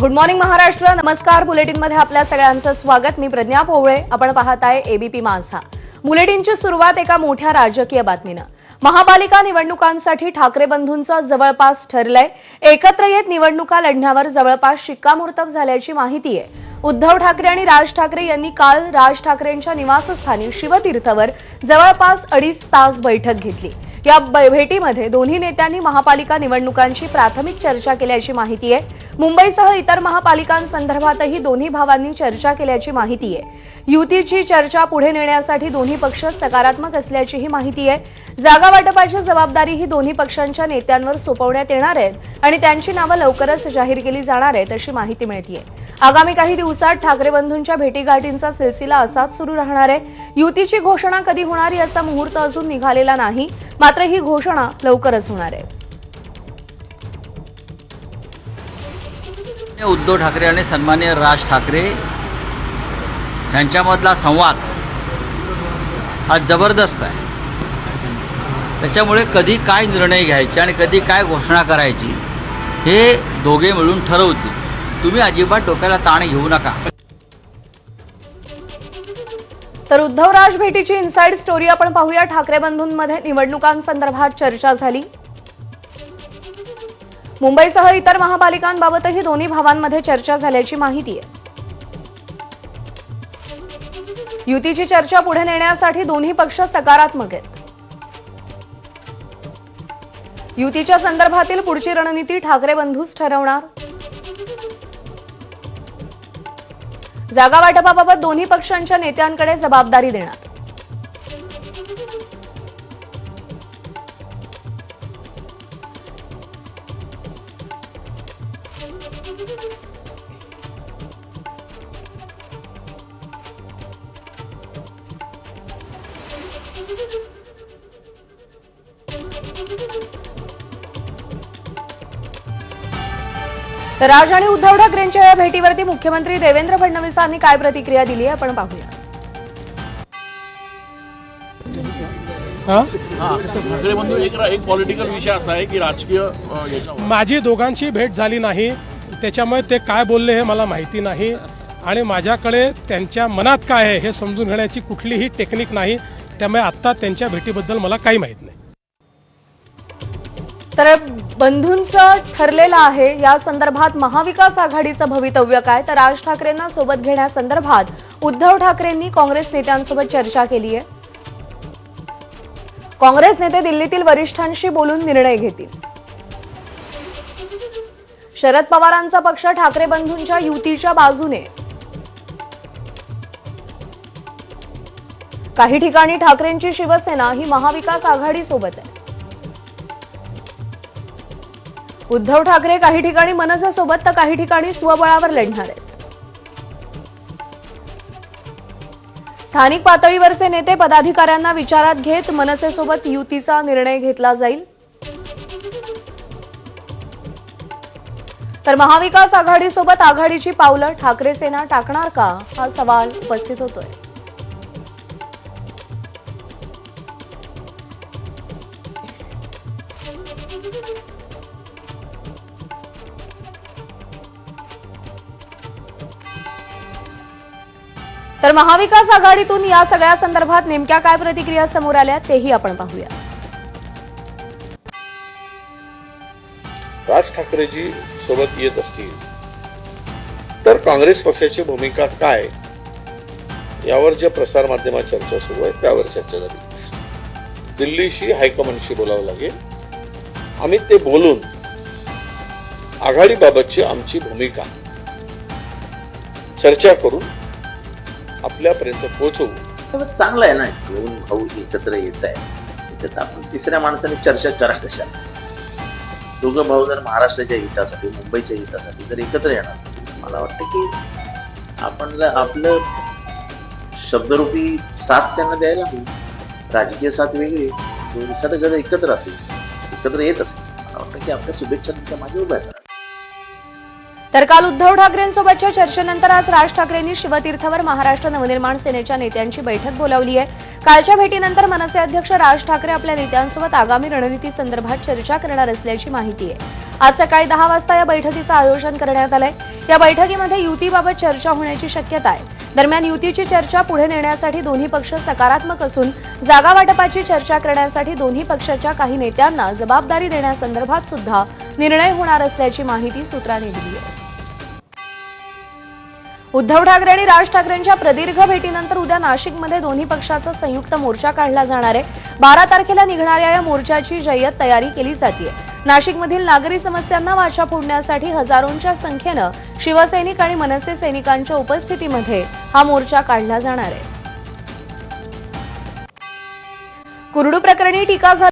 Good morning Maharashtra नमस्कार. बुलेटिनमध्ये आपल्या सगळ्यांचं स्वागत. मी प्रज्ञा पोवळे. आपण पाहत आहे एबीपी माझा बुलेटिनची सुरुवात एका मोठ्या राजकीय बातमीनं. महापालिका निवडणुकांसाठी ठाकरे बंधूंचं जवळपास ठरलंय. एकत्र येत निवडणुका लढण्यावर जवळपास शिक्कामोर्तब झाल्याची माहिती आहे. उद्धव ठाकरे आणि राज ठाकरे यांनी काल राज ठाकरेंच्या निवासस्थानी शिवतीर्थवर जवळपास अडीच तास बैठक घेतली. या ब- भेटीमध्ये दोन्ही नेत्यांनी महापालिका निवडणुकांची प्राथमिक चर्चा केल्याची माहिती आहे. मुंबईसह इतर महापालिकांसंदर्भातही दोन्ही भावांनी चर्चा केल्याची माहिती आहे. युतीची चर्चा पुढे नेण्यासाठी दोन्ही पक्ष सकारात्मक असल्याचीही माहिती आहे. जागा वाटपाची जबाबदारी ही दोन्ही पक्षांच्या नेत्यांवर सोपवण्यात येणार आहेत आणि त्यांची नावं लवकरच जाहीर केली जाणार आहेत अशी माहिती मिळतीये. आगामी काही दिवसात ठाकरे बंधूंच्या भेटीगाठींचा सिलसिला असाच सुरू राहणार आहे. युतीची घोषणा कधी होणार याचा मुहूर्त अजून निघालेला नाही. मात्र ही घोषणा लवकरच होणार आहे. उद्धव ठाकरे आणि सन्मान्य राज ठाकरे यांच्यामधला संवाद हा जबरदस्त आहे. त्याच्यामुळे कधी काय निर्णय घ्यायचे आणि कधी काय घोषणा करायची हे दोघे मिळून ठरवतील. तुम्ही अजिबात डोक्याला ताण घेऊ नका. तर उद्धव राज भेटीची इनसाइड स्टोरी आपण पाहूया. ठाकरे बंधूंमध्ये निवडणुकांसंदर्भात चर्चा झाली. मुंबईसह इतर महापालिकांबाबतही दोन्ही भावांमध्ये चर्चा झाल्याची माहिती आहे. युतीची चर्चा पुढे नेण्यासाठी दोन्ही पक्ष सकारात्मक आहेत. युतीच्या संदर्भातील पुढची रणनीती ठाकरे बंधूच ठरवणार. जागा वाटपाबाबत दोन्ही पक्षांच्या नेत्यांकडे जबाबदारी देणार. तर राज आणि उद्धव ठाकरेंच्या या भेटीवरती मुख्यमंत्री देवेंद्र फडणवीसांनी काय प्रतिक्रिया दिली आहे आपण पाहूया. हा? हा एक एक पॉलिटिकल विषय असा आहे की राजकीय माझी दोघांची भेट झाली नाही त्याच्यामुळे ते काय बोलले हे मला माहिती नाही आणि माझ्याकडे त्यांच्या मनात काय आहे हे समजून घेण्याची कुठलीही टेक्निक नाही त्यामुळे आत्ता त्यांच्या भेटीबद्दल मला काही माहीत नाही. तर बंधूंचं ठरलेलं आहे या संदर्भात महाविकास आघाडीचं भवितव्य काय? तर राज ठाकरेंना सोबत घेण्यासंदर्भात उद्धव ठाकरेंनी काँग्रेस नेत्यांसोबत चर्चा केली आहे काँग्रेस नेते दिल्लीतील वरिष्ठांशी बोलून निर्णय घेतील. शरद पवारांचा पक्ष ठाकरे बंधूंच्या युतीच्या बाजूने. काही ठिकाणी ठाकरेंची शिवसेना ही महाविकास आघाडी सोबत आहे. उद्धव ठाकरे काही ठिकाणी मनसेसोबत तर काही ठिकाणी स्वबळावर लढणार आहेत. स्थानिक पातळीवरचे नेते पदाधिकाऱ्यांना विचारात घेत मनसेसोबत युतीचा निर्णय घेतला जाईल. तर महाविकास आघाडीसोबत आघाडीची पावलं ठाकरे सेना टाकणार का? हा सवाल उपस्थित होतोय. तर महाविकास आघाडीतून या सगळ्या संदर्भात नेमक्या काय प्रतिक्रिया समोर आल्या तेही आपण पाहूया. राज ठाकरेजी सोबत येत असतील तर काँग्रेस पक्षाची भूमिका काय यावर ज्या प्रसारमाध्यमात चर्चा सुरू आहे त्यावर चर्चा झाली. दिल्लीशी हायकमांडशी बोलावं लागेल. आम्ही ते बोलून आघाडीबाबतची आमची भूमिका चर्चा करून आपल्यापर्यंत पोहोचवू. चांगलं आहे ना दोन भाऊ एकत्र येत आहे त्याच्यात आपण तिसऱ्या माणसाने चर्चा करा कशा? दोघं भाऊ जर महाराष्ट्राच्या हितासाठी मुंबईच्या हितासाठी जर एकत्र येणार मला वाटतं की आपण आपलं शब्दरूपी साथ त्यांना द्यायला हवी. राजकीय साथ वेगळी. एखादं जर एकत्र असेल एकत्र येत असेल. मला वाटतं की आपल्या शुभेच्छा मागे उभ्या करा तर काल उद्धव ठाकरेंसोबतच्या चर्चेनंतर आज राज ठाकरेंनी शिवतीर्थवर महाराष्ट्र नवनिर्माण सेनेच्या नेत्यांची बैठक बोलावली आहे. कालच्या भेटीनंतर मनसे अध्यक्ष राज ठाकरे आपल्या नेत्यांसोबत आगामी रणनीती संदर्भात चर्चा करणार असल्याची माहिती आहे. आज सकाळी दहा वाजता या बैठकीचं आयोजन करण्यात आलंय. या बैठकीमध्ये युतीबाबत चर्चा होण्याची शक्यता आहे. दरम्यान युतीची चर्चा पुढे नेण्यासाठी दोन्ही पक्ष सकारात्मक असून जागा वाटपाची चर्चा करण्यासाठी दोन्ही पक्षाच्या काही नेत्यांना जबाबदारी देण्यासंदर्भात सुद्धा निर्णय होणार असल्याची माहिती सूत्रांनी दिली आहे. उद्धव ठाकरे आणि राज ठाकरेंच्या प्रदीर्घ भेटीनंतर उद्या नाशिकमध्ये दोन्ही पक्षाचा संयुक्त मोर्चा काढला जाणार आहे. बारा तारखेला निघणाऱ्या या मोर्चाची जय्यत तयारी केली जाते नाशिकमधील नागरी समस्यांना वाचा फोडण्यासाठी हजारोंच्या संख्येनं शिवसैनिक आणि मनसे सैनिकांच्या उपस्थितीमध्ये हा मोर्चा काढला जाणार आहे. कुरडू प्रकरणी टीका